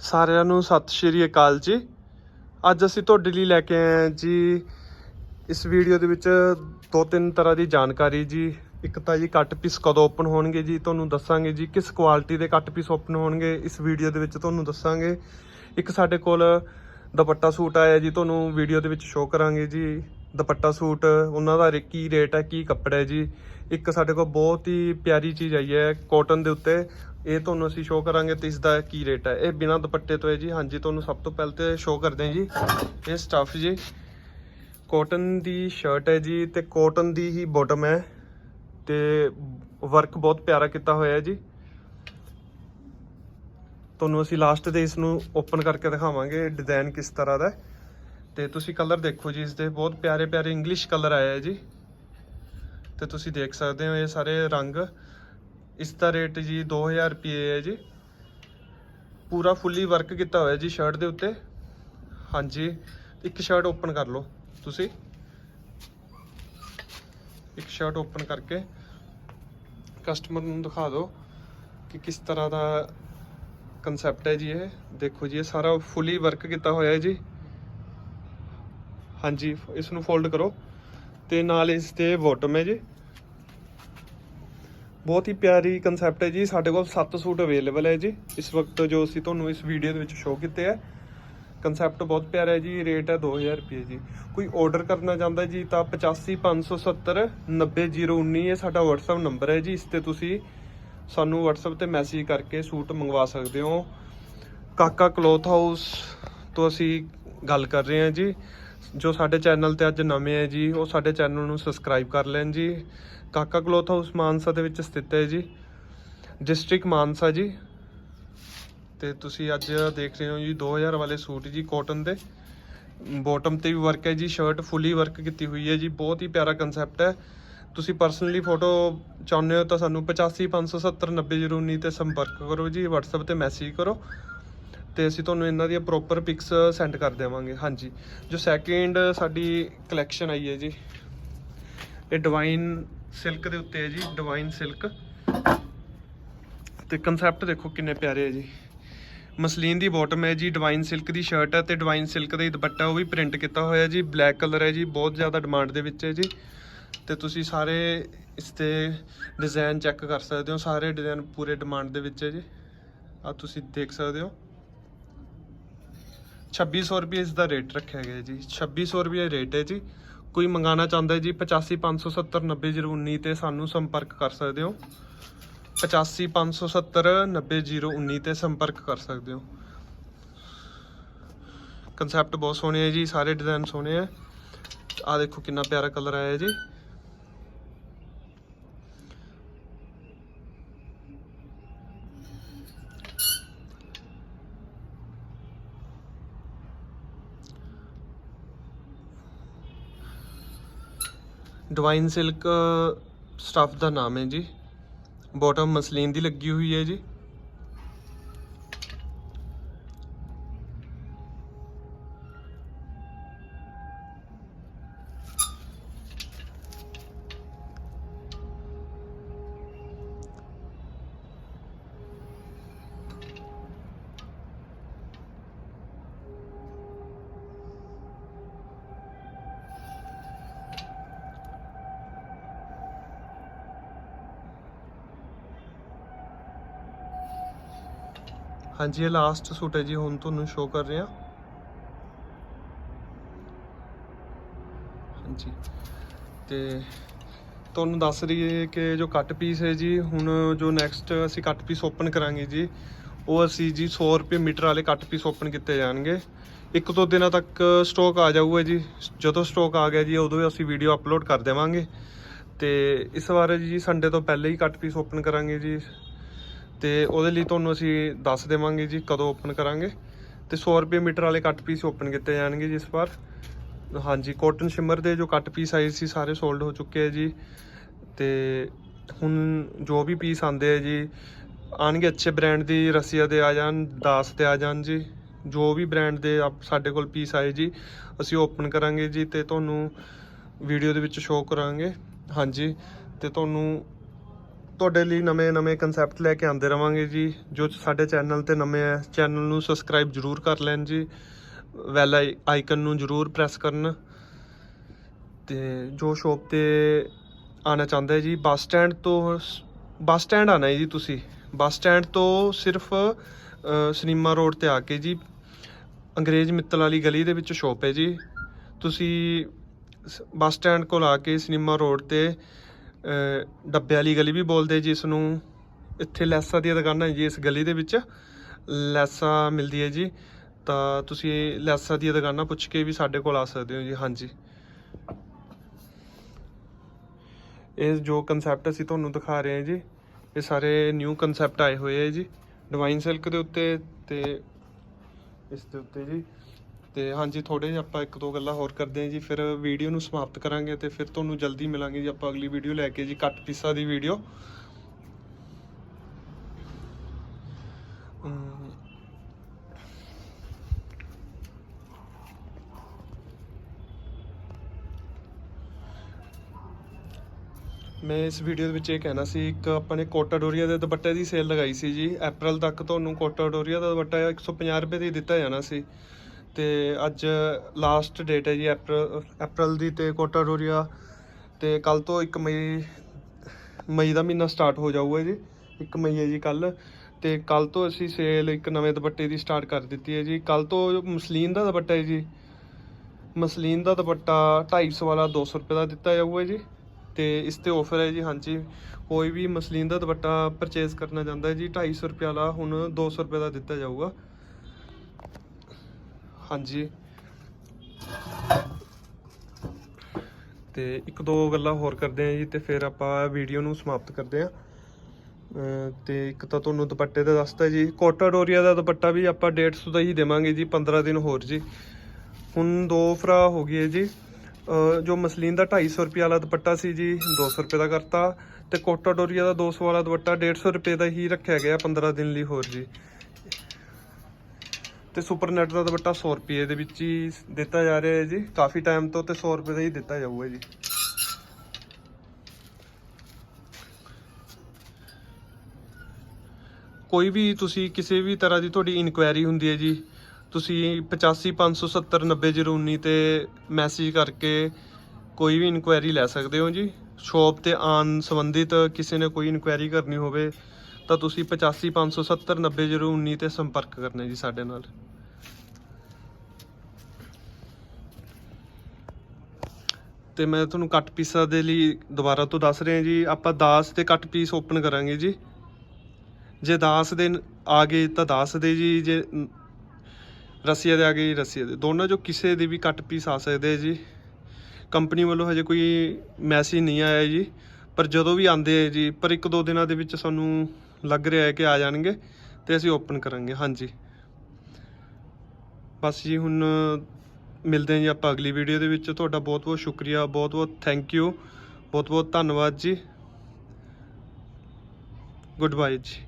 ਸਾਰਿਆਂ ਨੂੰ ਸਤਿ ਸ਼੍ਰੀ ਅਕਾਲ ਜੀ। ਅੱਜ ਅਸੀਂ ਤੁਹਾਡੇ ਲਈ ਲੈ ਕੇ ਆਏ ਹਾਂ ਜੀ, ਇਸ ਵੀਡੀਓ ਦੇ ਵਿੱਚ ਦੋ ਤਿੰਨ ਤਰ੍ਹਾਂ ਦੀ ਜਾਣਕਾਰੀ ਜੀ। ਇੱਕ ਤਾਂ ਜੀ ਕੱਟ ਪੀਸ ਕਦੋਂ ਓਪਨ ਹੋਣਗੇ ਜੀ, ਤੁਹਾਨੂੰ ਦੱਸਾਂਗੇ ਜੀ ਕਿਸ ਕੁਆਲਿਟੀ ਦੇ ਕੱਟ ਪੀਸ ਓਪਨ ਹੋਣਗੇ, ਇਸ ਵੀਡੀਓ ਦੇ ਵਿੱਚ ਤੁਹਾਨੂੰ ਦੱਸਾਂਗੇ। ਇੱਕ ਸਾਡੇ ਕੋਲ ਦੁਪੱਟਾ ਸੂਟ ਆਇਆ ਜੀ, ਤੁਹਾਨੂੰ ਵੀਡੀਓ ਦੇ ਵਿੱਚ ਸ਼ੋਅ ਕਰਾਂਗੇ ਜੀ। ਦੁਪੱਟਾ ਸੂਟ, ਉਹਨਾਂ ਦਾ ਰੇ- ਕੀ ਰੇਟ ਹੈ, ਕੀ ਕੱਪੜਾ ਹੈ ਜੀ। ਇੱਕ ਸਾਡੇ ਕੋਲ ਬਹੁਤ ਹੀ ਪਿਆਰੀ ਚੀਜ਼ ਆਈ ਹੈ ਕਾਟਨ ਦੇ ਉੱਤੇ ਇਹ ਤੁਹਾਨੂੰ ਅਸੀਂ ਸ਼ੋਅ ਕਰਾਂਗੇ ਤੇ ਇਸ ਦਾ ਕੀ ਰੇਟ ਹੈ। ਇਹ ਬਿਨਾ ਦੁਪੱਟੇ ਤੋਂ ਹੈ ਜੀ। ਹਾਂਜੀ, ਤੁਹਾਨੂੰ ਸਭ ਤੋਂ ਪਹਿਲਾਂ ਤੇ ਸ਼ੋਅ ਕਰਦੇ ਹਾਂ ਜੀ। ਇਹ ਸਟਫ ਜੀ। ਕਾਟਨ ਦੀ ਸ਼ਰਟ ਹੈ ਜੀ ਤੇ ਕਾਟਨ ਦੀ ਹੀ ਬਾਟਮ ਹੈ ਤੇ ਵਰਕ ਬਹੁਤ ਪਿਆਰਾ ਕੀਤਾ ਹੋਇਆ ਹੈ ਜੀ। ਤੁਹਾਨੂੰ ਅਸੀਂ ਲਾਸਟ ਤੇ ਇਸ ਨੂੰ ਓਪਨ ਕਰਕੇ ਦਿਖਾਵਾਂਗੇ ਡਿਜ਼ਾਈਨ ਕਿਸ ਤਰ੍ਹਾਂ ਦਾ ਹੈ। ਤੇ ਤੁਸੀਂ ਕਲਰ ਦੇਖੋ ਜੀ ਇਸ ਦੇ ਬਹੁਤ ਪਿਆਰੇ ਪਿਆਰੇ ਇੰਗਲਿਸ਼ ਕਲਰ ਆਏ ਹੈ ਜੀ। ਤੇ ਤੁਸੀਂ ਦੇਖ ਸਕਦੇ ਹੋ ਇਹ ਸਾਰੇ ਰੰਗ। ਇਸ ਦਾ ਰੇਟ ਜੀ 2000 ਰੁਪਏ ਹੈ ਜੀ। ਪੂਰਾ ਫੁੱਲੀ ਵਰਕ ਕੀਤਾ ਹੋਇਆ ਜੀ ਸ਼ਰਟ ਦੇ ਉੱਤੇ। ਹਾਂਜੀ, ਇੱਕ ਸ਼ਰਟ ਓਪਨ ਕਰ ਲਓ ਤੁਸੀਂ। ਇੱਕ ਸ਼ਰਟ ਓਪਨ ਕਰਕੇ ਕਸਟਮਰ ਨੂੰ ਦਿਖਾ ਦਿਓ ਕਿ ਕਿਸ ਤਰ੍ਹਾਂ ਦਾ ਕਨਸੈਪਟ ਹੈ ਜੀ ਇਹ। ਦੇਖੋ ਜੀ, ਇਹ ਸਾਰਾ ਫੁੱਲੀ ਵਰਕ ਕੀਤਾ ਹੋਇਆ ਹੈ ਜੀ। ਹਾਂਜੀ, ਇਸ ਨੂੰ ਫੋਲਡ ਕਰੋ ਤੇ ਨਾਲ ਇਸ ਤੇ ਬਾਟਮ ਹੈ ਜੀ। ਬਹੁਤ ਹੀ ਪਿਆਰੀ ਕਨਸੈਪਟ ਹੈ ਜੀ। ਸਾਡੇ ਕੋਲ 7 ਸੂਟ ਅਵੇਲੇਬਲ ਹੈ ਜੀ। ਇਸ ਵਕਤ ਜੋ ਅਸੀਂ ਤੁਹਾਨੂੰ ਇਸ ਵੀਡੀਓ ਦੇ ਵਿੱਚ ਸ਼ੋਅ ਕੀਤੇ ਹੈ ਕਨਸੈਪਟ ਬਹੁਤ ਪਿਆਰਾ ਹੈ ਜੀ। ਰੇਟ ਹੈ 2000 ਰੁਪਏ ਜੀ। ਕੋਈ ਆਰਡਰ ਕਰਨਾ ਚਾਹੁੰਦਾ ਜੀ ਤਾਂ 85570 90019 ਇਹ ਸਾਡਾ WhatsApp ਨੰਬਰ ਹੈ ਜੀ। ਇਸ ਤੇ ਤੁਸੀਂ ਸਾਨੂੰ WhatsApp ਤੇ ਮੈਸੇਜ ਕਰਕੇ ਸੂਟ ਮੰਗਵਾ ਸਕਦੇ ਹੋ। ਕਾਕਾ ਕਲੋਥ ਹਾਊਸ ਤੋਂ ਅਸੀਂ ਗੱਲ ਕਰ ਰਹੇ ਹਾਂ ਜੀ। ਜੋ ਸਾਡੇ ਚੈਨਲ ਤੇ ਅੱਜ ਨਵੇਂ ਹੈ ਜੀ, ਉਹ ਸਾਡੇ ਚੈਨਲ ਨੂੰ ਸਬਸਕ੍ਰਾਈਬ ਕਰ ਲੈਣ ਜੀ। ਕਾਕਾ ਕਲੋਥ ਹਾਊਸ ਮਾਨਸਾ ਦੇ ਵਿੱਚ ਸਥਿਤ ਹੈ ਜੀ। ਡਿਸਟ੍ਰਿਕਟ ਮਾਨਸਾ ਜੀ। ਤੇ ਤੁਸੀਂ ਅੱਜ ਦੇਖ ਰਹੇ ਹੋ ਜੀ 2000 ਵਾਲੇ ਸੂਟ ਜੀ, ਕਾਟਨ ਦੇ। ਬਾਟਮ ਤੇ ਵੀ ਵਰਕ ਹੈ ਜੀ ਸ਼ਰਟ ਫੁੱਲੀ ਵਰਕ ਕੀਤੀ ਹੋਈ ਹੈ ਜੀ। ਬਹੁਤ ਹੀ ਪਿਆਰਾ ਕਨਸੈਪਟ ਹੈ। ਤੁਸੀਂ ਪਰਸਨਲੀ ਫੋਟੋ ਚਾਹੁੰਦੇ ਹੋ ਤਾਂ ਸਾਨੂੰ 8557790019 ਤੇ ਸੰਪਰਕ ਕਰੋ ਜੀ, WhatsApp ਤੇ ਮੈਸੇਜ ਕਰੋ। ਤੇ ਅਸੀਂ ਤੁਹਾਨੂੰ ਇਹਨਾਂ ਦੀਆਂ ਪ੍ਰੋਪਰ ਪਿਕਸ ਸੈਂਡ ਕਰ ਦੇਵਾਂਗੇ। ਹਾਂਜੀ। ਜੋ ਸੈਕਿੰਡ ਸਾਡੀ ਕਲੈਕਸ਼ਨ ਆਈ ਹੈ ਜੀ, ਇਹ ਡਿਵਾਈਨ ਸਿਲਕ ਦੇ ਉੱਤੇ ਹੈ ਜੀ ਡਿਵਾਈਨ ਸਿਲਕ ਤੇ ਕਨਸੈਪਟ ਦੇਖੋ ਕਿੰਨੇ ਪਿਆਰੇ ਹੈ ਜੀ। ਮਸਲੀਨ ਦੀ ਬਾਟਮ ਹੈ ਜੀ ਡਿਵਾਈਨ ਸਿਲਕ ਦੀ ਸ਼ਰਟ ਹੈ ਤੇ ਡਿਵਾਈਨ ਸਿਲਕ ਦਾ ਹੀ ਦੁਪੱਟਾ ਉਹ ਵੀ ਪ੍ਰਿੰਟ ਕੀਤਾ ਹੋਇਆ ਜੀ ਬਲੈਕ ਕਲਰ ਹੈ ਜੀ, ਬਹੁਤ ਜ਼ਿਆਦਾ ਡਿਮਾਂਡ ਦੇ ਵਿੱਚ ਹੈ ਜੀ। ਤੇ ਤੁਸੀਂ ਸਾਰੇ ਇਸ ਤੇ ਡਿਜ਼ਾਈਨ ਚੈੱਕ ਕਰ ਸਕਦੇ ਹੋ, ਸਾਰੇ ਡਿਜ਼ਾਈਨ ਪੂਰੇ ਡਿਮਾਂਡ ਦੇ ਵਿੱਚ ਹੈ ਜੀ। ਆ ਤੁਸੀਂ ਦੇਖ ਸਕਦੇ ਹੋ। 2600 ਰੁਪਏ ਇਸ ਦਾ ਰੇਟ ਰੱਖਿਆ ਗਿਆ ਜੀ 2600 ਰੁਪਏ ਰੇਟ ਹੈ ਜੀ। ਕੋਈ ਮੰਗਾਣਾ ਚਾਹੁੰਦਾ ਹੈ ਜੀ 8557790019 ਤੇ ਸਾਨੂੰ ਸੰਪਰਕ ਕਰ ਸਕਦੇ ਹੋ। 8557790019 ਤੇ ਸੰਪਰਕ ਕਰ ਸਕਦੇ ਹੋ। ਕਨਸੈਪਟ ਬਹੁਤ ਸੋਹਣੇ ਹੈ ਜੀ, ਸਾਰੇ ਡਿਜ਼ਾਈਨ ਸੋਹਣੇ ਹੈ ਆ ਦੇਖੋ ਕਿੰਨਾ ਪਿਆਰਾ ਕਲਰ ਆਇਆ ਜੀ। ਡਿਵਾਈਨ ਸਿਲਕ ਸਟੱਫ ਦਾ ਨਾਮ ਹੈ ਜੀ। ਬਾਟਮ ਮਸਲੀਨ ਦੀ ਲੱਗੀ ਹੋਈ ਹੈ ਜੀ। ਹਾਂਜੀ, ਇਹ ਲਾਸਟ ਸੂਟ ਹੈ ਜੀ ਹੁਣ ਤੁਹਾਨੂੰ ਸ਼ੋਅ ਕਰ ਰਹੇ। ਹਾਂ ਹਾਂਜੀ। ਤੇ ਤੁਹਾਨੂੰ ਦੱਸ ਰਹੀਏ ਕਿ ਜੋ ਕੱਟ ਪੀਸ ਹੈ ਜੀ, ਹੁਣ ਜੋ ਨੈਕਸਟ ਅਸੀਂ ਕੱਟ ਪੀਸ ਓਪਨ ਕਰਾਂਗੇ ਜੀ, ਉਹ ਅਸੀਂ ਜੀ 100 ਰੁਪਏ ਮੀਟਰ ਵਾਲੇ ਕੱਟ ਪੀਸ ਓਪਨ ਕੀਤੇ ਜਾਣਗੇ। ਇੱਕ ਦੋ ਦਿਨਾਂ ਤੱਕ ਸਟਾਕ ਆ ਜਾਊਗਾ ਜੀ। ਜਦੋਂ ਸਟਾਕ ਆ ਗਿਆ ਜੀ, ਉਦੋਂ ਅਸੀਂ ਵੀਡੀਓ ਅਪਲੋਡ ਕਰ ਦੇਵਾਂਗੇ। ਤੇ ਇਸ ਵਾਰ ਜੀ ਸੰਡੇ ਤੋਂ ਪਹਿਲੇ ਹੀ ਕੱਟ ਪੀਸ ਓਪਨ ਕਰਾਂਗੇ ਜੀ। ਤੇ ਉਹਦੇ ਲਈ ਤੁਹਾਨੂੰ ਅਸੀਂ ਦੱਸ ਦੇਵਾਂਗੇ ਜੀ ਕਦੋਂ ਓਪਨ ਕਰਾਂਗੇ। ਤੇ 100 ਰੁਪਏ ਮੀਟਰ ਵਾਲੇ ਕੱਟ ਪੀਸ ਓਪਨ ਕੀਤੇ ਜਾਣਗੇ ਜੀ ਇਸ ਵਾਰ। ਹਾਂਜੀ ਕਾਟਨ ਸ਼ਿਮਰ ਦੇ ਜੋ ਕੱਟ ਪੀਸ ਆਏ ਸੀ, ਸਾਰੇ ਸੋਲਡ ਹੋ ਚੁੱਕੇ ਆ ਜੀ। ਤੇ ਹੁਣ ਜੋ ਵੀ ਪੀਸ ਆਂਦੇ ਆ ਜੀ ਆਣਗੇ ਅੱਛੇ ਬ੍ਰਾਂਡ ਦੀ ਰਸੀਆ ਦੇ ਆ ਜਾਣ, ਦਾਸ ਦੇ ਆ ਜਾਣ ਜੀ। ਜੋ ਵੀ ਬ੍ਰਾਂਡ ਦੇ ਆਪ ਸਾਡੇ ਕੋਲ ਪੀਸ ਆਏ ਜੀ, ਅਸੀਂ ਓਪਨ ਕਰਾਂਗੇ ਜੀ ਤੇ ਤੁਹਾਨੂੰ ਵੀਡੀਓ ਦੇ ਵਿੱਚ ਸ਼ੋਅ ਕਰਾਂਗੇ। ਹਾਂਜੀ, ਤੇ ਤੁਹਾਨੂੰ ਤੁਹਾਡੇ ਲਈ ਨਵੇਂ-ਨਵੇਂ ਕਨਸੈਪਟ ਲੈ ਕੇ ਆਉਂਦੇ ਰਵਾਂਗੇ ਜੀ। ਜੋ ਸਾਡੇ ਚੈਨਲ ਤੇ ਨਵੇਂ ਹੈ ਚੈਨਲ ਨੂੰ ਸਬਸਕ੍ਰਾਈਬ ਜਰੂਰ ਕਰ ਲੈਣ ਜੀ। ਵੈਲ ਆਈਕਨ ਨੂੰ ਜਰੂਰ ਪ੍ਰੈਸ ਕਰਨ। ਤੇ ਜੋ ਸ਼ੋਪ ਤੇ ਆਣਾ ਚਾਹੁੰਦਾ ਹੈ ਜੀ ਬੱਸ ਸਟੈਂਡ ਤੋਂ ਬੱਸ ਸਟੈਂਡ ਆਣਾ ਹੈ ਜੀ ਤੁਸੀਂ। ਬੱਸ ਸਟੈਂਡ ਤੋਂ ਸਿਰਫ ਸਿਨੇਮਾ ਰੋਡ ਤੇ ਆ ਕੇ ਜੀ, ਅੰਗਰੇਜ਼ ਮਿੱਤਲ ਵਾਲੀ ਗਲੀ ਦੇ ਵਿੱਚ ਸ਼ੋਪ ਹੈ ਜੀ। ਤੁਸੀਂ ਸ- ਬੱਸ ਸਟੈਂਡ ਕੋਲ ਆ ਕੇ ਸਿਨੇਮਾ ਰੋਡ ਤੇ ਡੱਬੇ ਵਾਲੀ ਗਲੀ ਵੀ ਬੋਲਦੇ ਜੀ ਇਸ ਨੂੰ ਇੱਥੇ ਲੈਸਾਂ ਦੀਆਂ ਦੁਕਾਨਾਂ ਜੀ, ਇਸ ਗਲੀ ਦੇ ਵਿੱਚ। ਲੈਸਾਂ ਮਿਲਦੀ ਹੈ ਜੀ। ਤਾਂ ਤੁਸੀਂ ਲੈਸਾਂ ਦੀਆਂ ਦੁਕਾਨਾਂ ਪੁੱਛ ਕੇ ਵੀ ਸਾਡੇ ਕੋਲ ਆ ਸਕਦੇ ਹੋ ਜੀ, ਹਾਂਜੀ। ਇਹ ਜੋ ਕਨਸੈਪਟ ਅਸੀਂ ਤੁਹਾਨੂੰ ਦਿਖਾ ਰਹੇ ਹਾਂ ਜੀ, ਇਹ ਸਾਰੇ ਨਿਊ ਕਨਸੈਪਟ ਆਏ ਹੋਏ ਹੈ ਜੀ। ਡਿਵਾਈਨ ਸਿਲਕ ਦੇ ਉੱਤੇ ਤੇ ਇਸ ਦੇ ਉੱਤੇ ਜੀ। ਤੇ ਹਾਂਜੀ ਥੋੜੇ ਜਿਹਾ ਆਪਾਂ ਇੱਕ ਦੋ ਗੱਲਾਂ ਹੋਰ ਕਰਦੇ ਹਾਂ ਜੀ, ਫਿਰ ਵੀਡੀਓ ਨੂੰ ਸਮਾਪਤ ਕਰਾਂਗੇ ਤੇ ਫਿਰ ਤੁਹਾਨੂੰ ਜਲਦੀ ਮਿਲਾਂਗੇ ਜੀ, ਆਪਾਂ ਅਗਲੀ ਵੀਡੀਓ ਲੈ ਕੇ ਜੀ, ਕੱਟ ਪੀਸਾ ਦੀ ਵੀਡੀਓ। ਮੈਂ ਇਸ ਵੀਡੀਓ ਦੇ ਵਿੱਚ ਇਹ ਕਹਿਣਾ ਸੀ, ਇੱਕ ਆਪਾਂ ਨੇ ਕੋਟਾ ਡੋਰੀਆ ਦੇ ਦੁਪੱਟੇ ਦੀ ਸੇਲ ਲਗਾਈ ਸੀ ਜੀ April ਤੱਕ ਤੁਹਾਨੂੰ ਕੋਟਾ ਡੋਰੀਆ ਦਾ ਦੁਪੱਟਾ 150 ਰੁਪਏ ਦੀ ਦਿੱਤਾ ਜਾਣਾ ਸੀ। ਤੇ ਅੱਜ ਲਾਸਟ ਡੇਟ ਹੈ ਜੀ, April April ਦੀ ਤੇ ਕੋਟਾ ਡੋਰੀਆ ਤੇ ਕੱਲ ਤੋਂ 1 ਮਈ ਮਈ ਦਾ ਮਹੀਨਾ ਸਟਾਰਟ ਹੋ ਜਾਊਗਾ ਜੀ 1 ਮਈ ਹੈ ਜੀ ਕੱਲ ਤੇ ਕੱਲ ਤੋਂ ਅਸੀਂ ਸੇਲ ਇੱਕ ਨਵੇਂ ਦੁਪੱਟੇ ਦੀ ਸਟਾਰਟ ਕਰ ਦਿੱਤੀ ਹੈ ਜੀ। ਕੱਲ ਤੋਂ ਮਸਲੀਨ ਦਾ ਦੁਪੱਟਾ ਹੈ ਜੀ। ਮਸਲੀਨ ਦਾ ਦੁਪੱਟਾ 250 ਵਾਲਾ 200 ਰੁਪਏ ਦਾ ਦਿੱਤਾ ਜਾਊਗਾ ਜੀ ਤੇ ਇਸ ਤੇ ਆਫਰ ਹੈ ਜੀ, ਹਾਂਜੀ, ਕੋਈ ਵੀ ਮਸਲੀਨ ਦਾ ਦੁਪੱਟਾ ਪਰਚੇਸ ਕਰਨਾ ਚਾਹੁੰਦਾ ਹੈ ਜੀ 250 ਰੁਪਏ ਵਾਲਾ ਹੁਣ 200 ਰੁਪਏ ਦਾ ਦਿੱਤਾ ਜਾਊਗਾ। ਹਾਂਜੀ। ਤੇ ਇੱਕ ਦੋ ਗੱਲਾਂ ਹੋਰ ਕਰਦੇ ਹਾਂ ਜੀ, ਤੇ ਫਿਰ ਆਪਾਂ ਵੀਡੀਓ ਨੂੰ ਸਮਾਪਤ ਕਰਦੇ ਹਾਂ ਅਹ ਤੇ ਇੱਕ ਤਾਂ ਤੁਹਾਨੂੰ ਦੁਪੱਟੇ ਦਾ ਦੱਸਤਾ ਜੀ ਕੋਟਾ ਡੋਰੀਆ ਦਾ ਦੁਪੱਟਾ ਵੀ ਆਪਾਂ 150 ਦਾ ਹੀ ਦੇਵਾਂਗੇ ਜੀ 15 ਦਿਨ ਹੋਰ ਜੀ। ਹੁਣ ਦੋ ਫਰਾ ਹੋ ਗਏ ਜੀ। ਜੋ ਮਸਲੀਨ ਦਾ 250 ਰੁਪਏ ਵਾਲਾ ਦੁਪੱਟਾ ਸੀ ਜੀ 200 ਰੁਪਏ ਦਾ ਕਰਤਾ। ਤੇ ਕੋਟਾ ਡੋਰੀਆ ਦਾ 200 ਵਾਲਾ ਦੁਪੱਟਾ 150 ਰੁਪਏ ਦਾ ਹੀ ਰੱਖਿਆ ਗਿਆ 15 ਦਿਨ ਲਈ ਹੋਰ ਜੀ। ਤੇ ਸੁਪਰ ਨੈਟ ਦਾ ਦੁਪੱਟਾ 100 ਰੁਪਏ ਦੇ ਵਿੱਚ ਹੀ ਦਿੱਤਾ ਜਾ ਰਿਹਾ ਹੈ ਜੀ। ਕਾਫੀ ਟਾਈਮ ਤੋਂ ਤੇ 100 ਰੁਪਏ ਦਾ ਹੀ ਦਿੱਤਾ ਜਾਊਗਾ ਜੀ। ਕੋਈ ਵੀ ਤੁਸੀਂ ਕਿਸੇ ਵੀ ਤਰ੍ਹਾਂ ਦੀ ਤੁਹਾਡੀ ਇਨਕੁਆਇਰੀ ਹੁੰਦੀ ਹੈ ਜੀ, ਤੁਸੀਂ 85 570 9019 ਤੇ ਮੈਸੇਜ ਕਰਕੇ ਕੋਈ ਵੀ ਇਨਕੁਆਇਰੀ ਲੈ ਸਕਦੇ ਹੋ ਜੀ। ਸ਼ਾਪ ਤੇ ਆਨ ਸੰਬੰਧਿਤ ਕਿਸੇ ਨੇ ਕੋਈ ਇਨਕੁਆਇਰੀ ਕਰਨੀ ਹੋਵੇ, ਤਾਂ ਤੁਸੀਂ 85 570 9019 ਤੇ ਸੰਪਰਕ ਕਰਨਾ ਜੀ ਸਾਡੇ ਨਾਲ। ਤੇ ਮੈਂ ਤੁਹਾਨੂੰ ਕੱਟ ਪੀਸਾਂ ਦੇ ਲਈ ਦੁਬਾਰਾ ਤੋਂ ਦੱਸ ਰਿਹਾ ਜੀ। ਆਪਾਂ 10 ਤੇ ਕੱਟ ਪੀਸ ਓਪਨ ਕਰਾਂਗੇ ਜੀ। ਜੇ 10 ਦੇ ਆ ਗਏ ਤਾਂ 10 ਦੇ ਜੀ, ਜੇ ਰਸੀਆ ਦੇ ਆ ਗਏ, ਰਸੀਆ ਦੇ। ਦੋਨਾਂ ਚੋਂ ਕਿਸੇ ਦੇ ਵੀ ਕੱਟ ਪੀਸ ਆ ਸਕਦੇ ਆ ਜੀ। ਕੰਪਨੀ ਵੱਲੋਂ ਹਜੇ ਕੋਈ ਮੈਸੇਜ ਨਹੀਂ ਆਇਆ ਜੀ। ਪਰ ਜਦੋਂ ਵੀ ਆਉਂਦੇ ਆ ਜੀ, ਪਰ ਇੱਕ ਦੋ ਦਿਨਾਂ ਦੇ ਵਿੱਚ ਸਾਨੂੰ ਲੱਗ ਰਿਹਾ ਹੈ ਕਿ ਆ ਜਾਣਗੇ ਤੇ ਅਸੀਂ ਓਪਨ ਕਰਾਂਗੇ। ਹਾਂਜੀ। ਬਸ ਜੀ ਹੁਣ ਮਿਲਦੇ ਹਾਂ ਜੀ ਆਪਾਂ ਅਗਲੀ ਵੀਡੀਓ ਦੇ ਵਿੱਚ। ਤੁਹਾਡਾ ਬਹੁਤ ਬਹੁਤ ਸ਼ੁਕਰੀਆ, ਬਹੁਤ ਬਹੁਤ ਥੈਂਕ ਯੂ ਬਹੁਤ ਬਹੁਤ ਧੰਨਵਾਦ ਜੀ। ਗੁੱਡ ਬਾਏ ਜੀ।